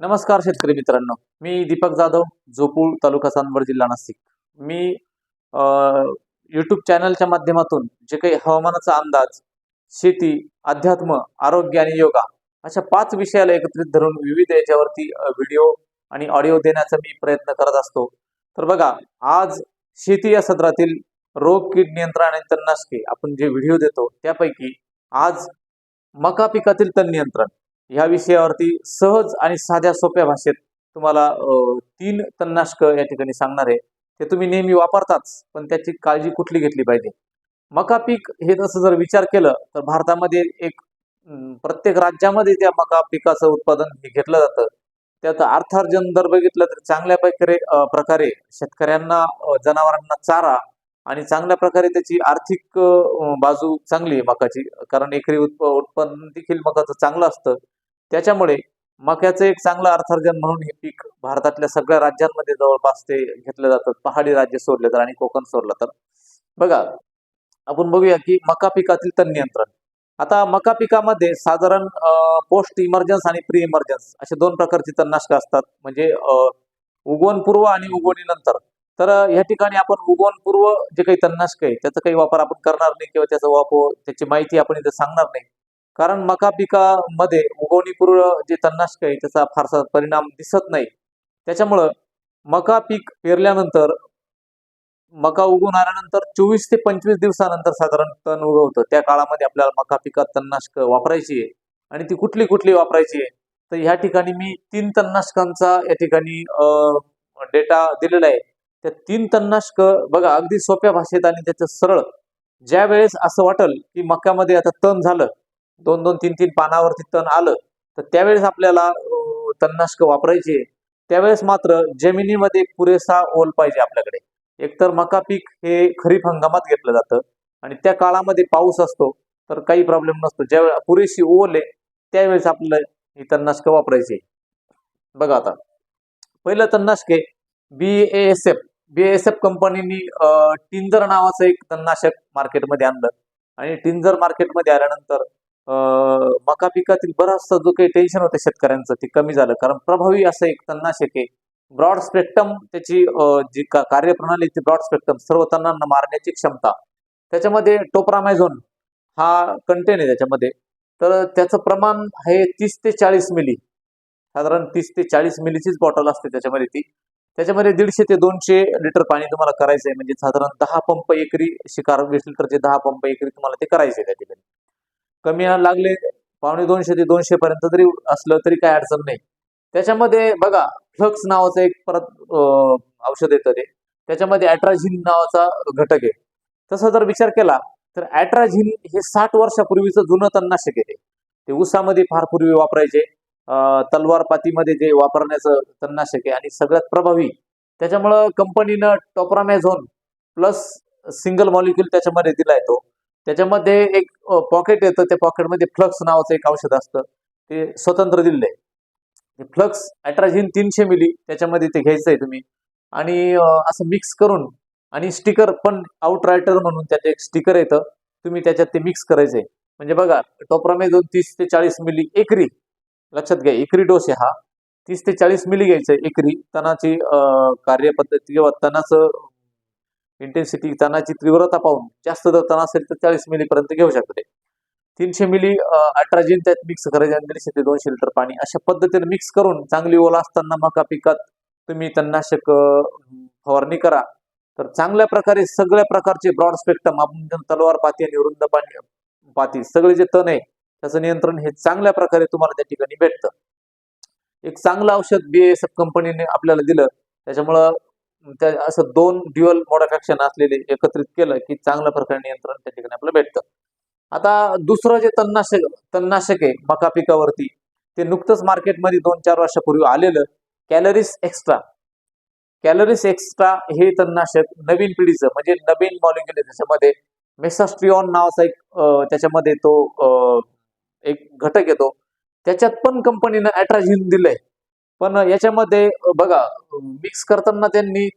नमस्कार शेतकरी मित्रांनो. मी दीपक जाधव झोपूळ तालुका चांदवड जिल्हा नाशिक. मी यूट्यूब चॅनलच्या माध्यमातून जे काही हवामानाचा अंदाज शेती अध्यात्म आरोग्य आणि योगा अशा पाच विषयाला एकत्रित धरून विविध याच्यावरती व्हिडिओ आणि ऑडिओ देण्याचा मी प्रयत्न करत असतो. तर बघा आज शेती या सदरातील रोग कीड नियंत्रण आणि तणनाशके आपण जे व्हिडिओ देतो त्यापैकी आज मका पिकातील तण नियंत्रण ह्या विषयावरती सहज आणि साध्या सोप्या भाषेत तुम्हाला तीन तणनाशक या ठिकाणी सांगणार आहे. ते तुम्ही नेहमी वापरताच पण त्याची काळजी कुठली घेतली पाहिजे? मका पीक हे तसं जर विचार केलं तर भारतामध्ये एक प्रत्येक राज्यामध्ये त्या मका पिकाचं उत्पादन हे घेतलं जातं. त्यात अर्थार्जन दर बघितलं तर चांगल्या प्रकारे प्रकारे शेतकऱ्यांना जनावरांना चारा आणि चांगल्या प्रकारे त्याची आर्थिक बाजू चांगली आहे मकाची. कारण एकरी उत्प उत्पन्न देखील मकाचं चांगलं असतं. त्याच्यामुळे मक्याचं एक चांगलं अर्थार्जन म्हणून हे पीक भारतातल्या सगळ्या राज्यांमध्ये जवळपास ते घेतलं जातं. पहाडी राज्य सोडले तर आणि कोकण सोडलं तर. बघा आपण बघूया की मका पिकातील तण नियंत्रण. आता मका पिकामध्ये साधारण पोस्ट इमर्जन्स आणि प्री इमर्जन्स असे दोन प्रकारची तणनाशकं असतात. म्हणजे उगवण उगवणपूर्व आणि उगवणीनंतर तर या ठिकाणी आपण उगवणपूर्व जे काही तणनाशक आहे त्याचा काही वापर आपण करणार नाही किंवा त्याचा वापर त्याची माहिती आपण इथे सांगणार नाही. कारण मका पिकामध्ये उगवणीपूर्व जे तणनाशक आहे त्याचा फारसा परिणाम दिसत नाही. त्याच्यामुळं मका पीक पेरल्यानंतर मका उगवून आल्यानंतर चोवीस ते पंचवीस दिवसानंतर साधारण तण उगवतं. त्या काळामध्ये आपल्याला मका पिकात तणनाशक वापरायची आहे आणि ती कुठली कुठली वापरायची आहे तर ह्या ठिकाणी मी तीन तणनाशकांचा या ठिकाणी डेटा दिलेला आहे. त्या तीन तणनाशक बघा अगदी सोप्या भाषेत आणि त्याचं सरळ. ज्या वेळेस असं वाटल की मक्यामध्ये आता तण झालं दोन दोन तीन तीन पानावरती तण आलं तर त्यावेळेस आपल्याला तणनाशक वापरायचे. त्यावेळेस मात्र जमिनीमध्ये पुरेसा ओल पाहिजे आपल्याकडे. एकतर मका पीक हे खरीप हंगामात घेतलं जातं आणि त्या काळामध्ये पाऊस असतो तर काही प्रॉब्लेम नसतो. ज्यावेळेस पुरेशी ओल आहे त्यावेळेस आपल्याला ही तणनाशकं वापरायची. बघा आता. पहिलं तणनाशक आहे B S F. B S F कंपनीनी टिंजर नावाचं एक तणनाशक मार्केटमध्ये आणलं आणि टिंजर मार्केटमध्ये आल्यानंतर मका पिकातील बराचसा जो काही टेन्शन होतं शेतकऱ्यांचं ते कमी झालं. कारण प्रभावी असं एक तणनाशक आहे. ब्रॉड स्पेक्ट्रम त्याची जी का कार्यप्रणाली ती ब्रॉड स्पेक्ट्रम सर्व तणांना मारण्याची क्षमता. त्याच्यामध्ये टोप्रामायझोन हा कंटेन आहे त्याच्यामध्ये. तर त्याचं प्रमाण आहे तीस ते चाळीस मिली साधारण तीस ते चाळीस मिलीचीच बॉटल असते त्याच्यामध्ये ती. त्याच्यामध्ये दीडशे ते दोनशे लिटर पाणी तुम्हाला करायचं आहे म्हणजे साधारण दहा पंप एकरी शिकार वीस लिटरचे दहा पंप एकरी तुम्हाला ते करायचे त्या ठिकाणी कमी लागले पावणे दोनशे ते दोनशे पर्यंत जरी असलं तरी काय अडचण नाही. त्याच्यामध्ये बघा फ्लक्स नावाचं एक परत औषध येतं ते. त्याच्यामध्ये ॲट्राझिन नावाचा घटक आहे. तसा जर विचार केला तर ॲट्राझिन हे साठ वर्षापूर्वीचं जुनं तणनाशक आहे ते. ते फार पूर्वी वापरायचे. तलवार पातीमध्ये जे वापरण्याचं तणनाशक आहे आणि सगळ्यात प्रभावी. त्याच्यामुळं कंपनीनं टोप्रामॅझोन प्लस सिंगल मॉलिक्युल त्याच्यामध्ये दिला तो. त्याच्यामध्ये एक पॉकेट येतं. त्या पॉकेटमध्ये फ्लक्स नावाचं एक औषध असतं. ते स्वतंत्र दिलेलं आहे ते फ्लक्स अॅट्राझिन तीनशे मिली त्याच्यामध्ये ते घ्यायचं आहे तुम्ही. आणि असं मिक्स करून आणि स्टिकर पण आउटरायटर म्हणून त्याचं एक स्टिकर येतं. तुम्ही त्याच्यात ते मिक्स करायचंय. म्हणजे बघा टोप्रामेझोन तीस ते चाळीस मिली एकरी. लक्षात घ्या एकरी डोस आहे हा. तीस ते चाळीस मिली घ्यायचं एकरी. तणाची कार्यपद्धती किंवा तणाचं इंटेन्सिटी तणाची तीव्रता पाहून जास्त जर तण असेल तर चाळीस मिलीपर्यंत घेऊ शकते तीनशे मिली अल्ट्राजिन त्यात मिक्स करायचे आणि दीडशे ते दोनशे लिटर पाणी अशा पद्धतीने मिक्स करून चांगली ओला असताना मका पिकात तुम्ही तणनाशक फवारणी करा. तर चांगल्या प्रकारे सगळ्या प्रकारचे ब्रॉड स्पेक्ट्रम आपण तलवार पाती आणि रुंद पाणी पाती सगळे जे तण आहे त्याचं नियंत्रण हे चांगल्या प्रकारे तुम्हाला त्या ठिकाणी भेटतं. एक चांगलं औषध बी एस एफ कंपनीने आपल्याला दिलं. त्याच्यामुळं त्या असं दोन ड्युअल मोडफॅक्शन असलेले एकत्रित केलं की चांगल्या प्रकारे नियंत्रण त्या ठिकाणी आपल्याला भेटतं. आता दुसरं जे तणनाशक तणनाशक आहे मका पिकावरती ते नुकतंच मार्केटमध्ये दोन चार वर्षापूर्वी आलेलं कॅलरीज एक्स्ट्रा कॅलरीज एक्स्ट्रा हे तणनाशक नवीन पिढीचं म्हणजे नवीन मॉलिक्युल त्याच्यामध्ये. मेसास्ट्रिऑन नावाचा एक त्याच्यामध्ये तो एक घटक येतो त्याच्यात पण कंपनीनं ॲट्राझिन दिलंय. पण याच्यामध्ये बघा मिक्स करताना त्यांनी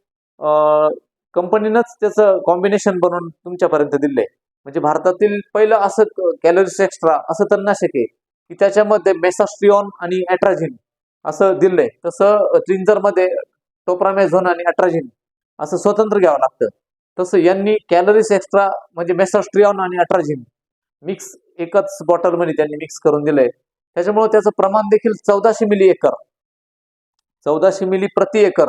कंपनीनंच त्याचं कॉम्बिनेशन बनवून तुमच्यापर्यंत दिलंय. म्हणजे भारतातील पहिलं असं कॅलरीज एक्स्ट्रा असं तणनाशक आहे की त्याच्यामध्ये मेसास्ट्रिऑन आणि ॲट्राझिन असं दिलंय. तसं ट्रिंजरमध्ये टोप्रामेझोन आणि अट्राझिन असं स्वतंत्र घ्यावं लागतं. तसं यांनी कॅलरीज एक्स्ट्रा म्हणजे मेसॉस्ट्रिऑन आणि अट्राझिन मिक्स एकच बॉटलमध्ये त्यांनी मिक्स करून दिलंय. त्याच्यामुळे त्याचं प्रमाण देखील चौदाशे मिली एकर चौदाशे मिली प्रति एकर.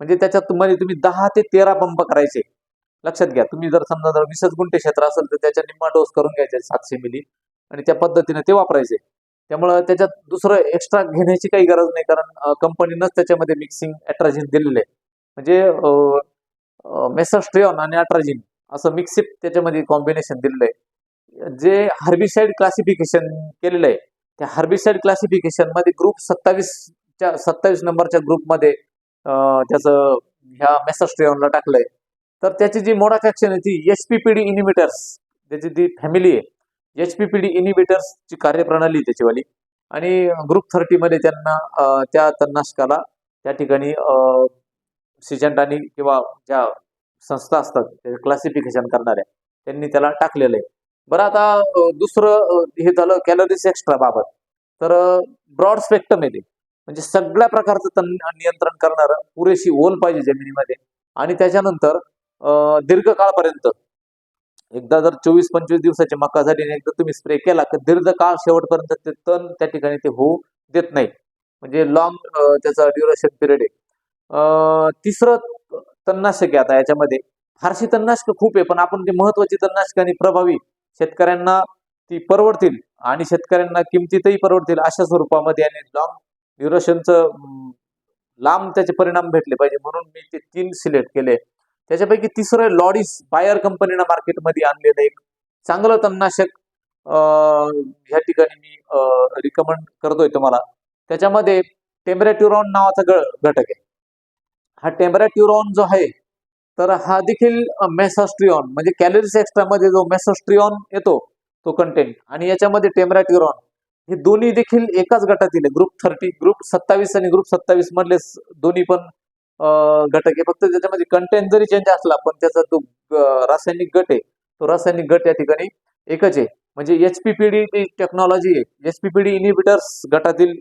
म्हणजे त्याच्यात मध्ये तुम्ही दहा ते तेरा पंप करायचे. लक्षात घ्या तुम्ही जर समजा जर वीसच गुंठे क्षेत्र असेल तर त्याच्या निम्मा डोस करून घ्यायचे सातशे मिली. आणि त्या पद्धतीने ते वापरायचे. त्यामुळं त्याच्यात दुसरं एक्स्ट्रा घेण्याची काही गरज नाही कारण कंपनीनंच त्याच्यामध्ये मिक्सिंग अट्राजिन दिलेलं आहे म्हणजे मेसॉस्ट्रिऑन आणि अट्राजिन असं मिक्सिप त्याच्यामध्ये कॉम्बिनेशन दिलेलं आहे जे हर्बिसाईड क्लासिफिकेशन केलेलं आहे त्या हार्बिसाइड क्लासिफिकेशनमध्ये ग्रुप सत्तावीस च्या सत्तावीस नंबरच्या ग्रुपमध्ये त्याचं ह्या मेसॉस्ट्रिऑनला टाकलंय. तर त्याची जी मोडा ॲक्शन आहे ती H P P D inhibitors त्याची जी फॅमिली आहे एच पी पी डी इनिबिटर्सची कार्यप्रणाली आहे त्याचीवाली. आणि ग्रुप थर्टीमध्ये त्यांना त्या तणनाशकाला त्या ठिकाणी सिजंटानी किंवा ज्या संस्था असतात क्लासिफिकेशन करणाऱ्या त्यांनी त्याला टाकलेलं आहे. बरं आता दुसरं हे झालं कॅलरीज एक्स्ट्रा बाबत. तर ब्रॉड स्पेक्ट्रम येते म्हणजे सगळ्या प्रकारचं तण नियंत्रण करणारं पुरेशी ओल पाहिजे जमिनीमध्ये. आणि त्याच्यानंतर दीर्घकाळपर्यंत. एकदा जर चोवीस पंचवीस दिवसाची मका झाली आणि एकदा तुम्ही स्प्रे केला तर दीर्घकाळ शेवटपर्यंत ते तण त्या ठिकाणी ते होऊ देत नाही. म्हणजे लॉंग त्याचा ड्युरेशन पिरियड आहे. तिसरं तणनाशक आहे आता याच्यामध्ये. फारशी तणनाशक खूप आहे पण आपण ती महत्वाची तणनाशक आणि प्रभावी शेतकऱ्यांना ती परवडतील आणि शेतकऱ्यांना किमतीतही परवडतील अशा स्वरूपामध्ये आणि लॉंग ड्युरेशनचं लांब त्याचे परिणाम भेटले पाहिजे म्हणून मी ते तीन सिलेक्ट केले. त्याच्यापैकी तिसरं लॉडीस बायर कंपनीनं मार्केटमध्ये आणलेलं एक चांगलं तणनाशक ह्या ठिकाणी मी रिकमेंड करतोय तुम्हाला. त्याच्यामध्ये टेम्परेट्युरॉन नावाचा ग घटक आहे. हा टेम्परेट्युरॉन जो आहे तर हा देखील मेसॉस्ट्रिऑन म्हणजे कॅलरीज एक्स्ट्रामध्ये जो मेसॉस्ट्रिऑन येतो तो कंटेंट आणि याच्यामध्ये टेम्परेट्युरॉन हे दोन्ही देखील एकाच गटातील आहे. ग्रुप थर्टी ग्रुप सत्तावीस आणि ग्रुप सत्तावीस मधले दोन्ही पण घटक आहे. फक्त त्याच्यामध्ये कंटेंट जरी चेंज असला पण त्याचा जो रासायनिक गट आहे तो रासायनिक गट या ठिकाणी एकच आहे. म्हणजे एचपीपीडी जी टेक्नॉलॉजी आहे. एचपीपीडी इनिबिटर्स गटातील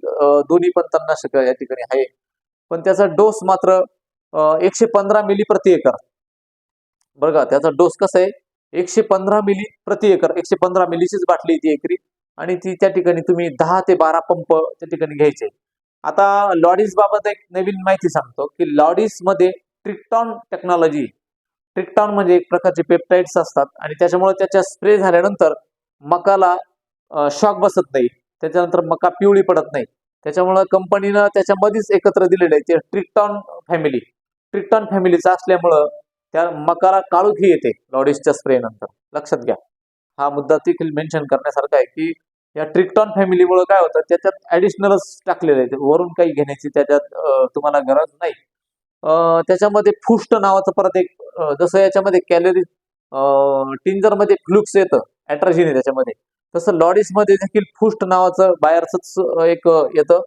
दोन्ही पण तणनाशक या ठिकाणी आहे. पण त्याचा डोस मात्र एकशे पंधरा मिली प्रति एकर. बघा त्याचा डोस कसा आहे? एकशे पंधरा मिली प्रति एकर. एकशे पंधरा मिलीचीच बाटली ती एकरी. आणि ती त्या ठिकाणी तुम्ही दहा ते बारा पंप त्या ठिकाणी घ्यायचे. आता लॉडीज बाबत एक नवीन माहिती सांगतो की लॉडीजमध्ये ट्रिक्टॉन टेक्नॉलॉजी ट्रिक्टॉन म्हणजे एक प्रकारचे पेप्टाइड्स असतात आणि त्याच्यामुळे त्याच्या स्प्रे झाल्यानंतर मकाला शॉक बसत नाही. त्याच्यानंतर मका पिवळी पडत नाही. त्याच्यामुळं कंपनीनं त्याच्यामध्येच एकत्र दिलेलं आहे ते ट्रिक्टॉन फॅमिली. ट्रिक्टॉन फॅमिलीचं असल्यामुळं त्या मकाला काळोखी येते लॉडीजच्या स्प्रे नंतर लक्षात घ्या. हा मुद्दा देखील मेन्शन करण्यासारखा आहे की या ट्रिक्टॉन फॅमिलीमुळे काय होतं त्याच्यात ऍडिशनलच टाकलेलं आहे वरून काही घेण्याची त्याच्यात तुम्हाला गरज नाही. त्याच्यामध्ये फुष्ट नावाचं परत एक जसं याच्यामध्ये कॅलरी टिंजरमध्ये फ्लुक्स येतं अॅट्राजिन आहे त्याच्यामध्ये. तसं लॉडीसमध्ये देखील फुष्ट नावाचं बाहेरच एक येतं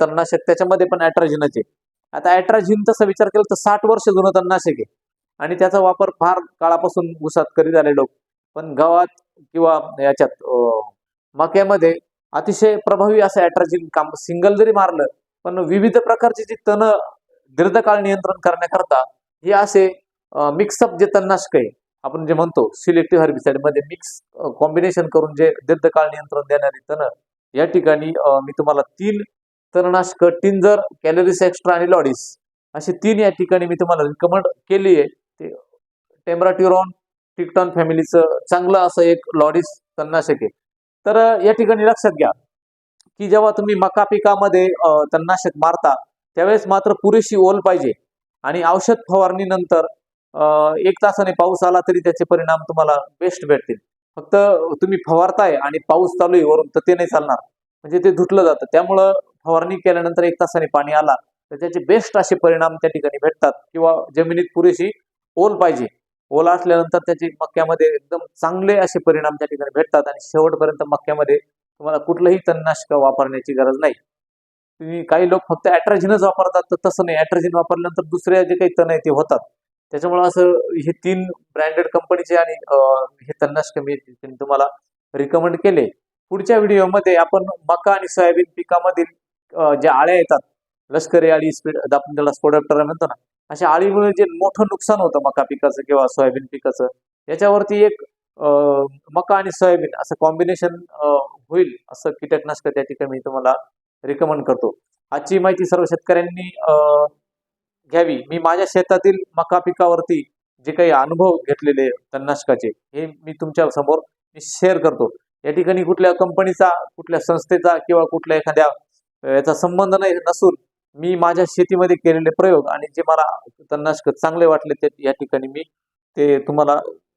तणनाशक. त्याच्यामध्ये पण अॅट्राजिनच आहे. आता अॅट्राजिन तसा विचार केला तर साठ वर्ष जुनं तणनाशक आहे. आणि त्याचा वापर फार काळापासून उसात करीत आले लोक पण गावात किंवा याच्यात मक्यामध्ये अतिशय प्रभावी असं अॅट्राजिन काम सिंगल जरी मारलं पण विविध प्रकारची जी तण दीर्घकाळ नियंत्रण करण्याकरता हे असे मिक्सअप जे तणनाशक आहे आपण जे म्हणतो सिलेक्टिव्ह हर्बिसाइडमध्ये मिक्स कॉम्बिनेशन करून जे दीर्घकाळ नियंत्रण देणारी तण या ठिकाणी मी तुम्हाला तीन तणनाशक टिंजर कॅलरीज एक्स्ट्रा आणि लॉडीस अशी तीन या ठिकाणी मी तुम्हाला रिकमेंड केली आहे. ते टेम्पराट्युरॉन टिकटॉन फॅमिलीचं चांगलं असं एक लॉडीस तणनाशक आहे. तर या ठिकाणी लक्षात घ्या की जेव्हा तुम्ही मका पिकामध्ये तणनाशक मारता त्यावेळेस मात्र पुरेशी ओल पाहिजे. आणि औषध फवारणीनंतर एक तासाने पाऊस आला तरी त्याचे परिणाम तुम्हाला बेस्ट भेटतील. फक्त तुम्ही फवारताय आणि पाऊस चालू आहे वरून तर ते नाही चालणार. म्हणजे ते धुतलं जातं. त्यामुळं फवारणी केल्यानंतर एक तासाने पाणी आला तर त्याचे बेस्ट असे परिणाम त्या ठिकाणी भेटतात किंवा जमिनीत पुरेशी ओल पाहिजे. ओला असल्यानंतर त्याचे मक्यामध्ये एकदम चांगले असे परिणाम त्या ठिकाणी भेटतात आणि शेवटपर्यंत मक्यामध्ये तुम्हाला कुठलंही तणनाशक वापरण्याची गरज नाही. तुम्ही काही लोक फक्त अॅट्राजिनच वापरतात तर तसं नाही. अॅट्राजिन वापरल्यानंतर दुसऱ्या जे काही तण आहे ते होतात. त्याच्यामुळे असं हे तीन ब्रँडेड कंपनीचे आणि हे तणनाशक मी तुम्हाला रिकमेंड केले. पुढच्या व्हिडिओमध्ये आपण मका आणि सोयाबीन पिकामधील ज्या आळ्या येतात लष्करी आळी स्पीड आपण त्याला स्पोडॅप्टर म्हणतो ना अशा आळीमुळे जे मोठं नुकसान होतं मका पिकाचं किंवा सोयाबीन पिकाचं याच्यावरती एक मका आणि सोयाबीन असं कॉम्बिनेशन होईल असं कीटकनाशक त्या ठिकाणी मी तुम्हाला रिकमेंड करतो. आजची माहिती सर्व शेतकऱ्यांनी घ्यावी. मी माझ्या शेतातील मका पिकावरती जे काही अनुभव घेतलेले तणनाशकाचे हे मी तुमच्यासमोर मी शेअर करतो. या ठिकाणी कुठल्या कंपनीचा कुठल्या संस्थेचा किंवा कुठल्या एखाद्या याचा संबंध नाही नसून मी माझ्या शेतीमध्ये केलेले प्रयोग आणि जे मला तणनाशक चांगले वाटले ते या ठिकाणी मी ते तुम्हाला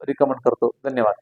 रिकमेंड करतो. धन्यवाद.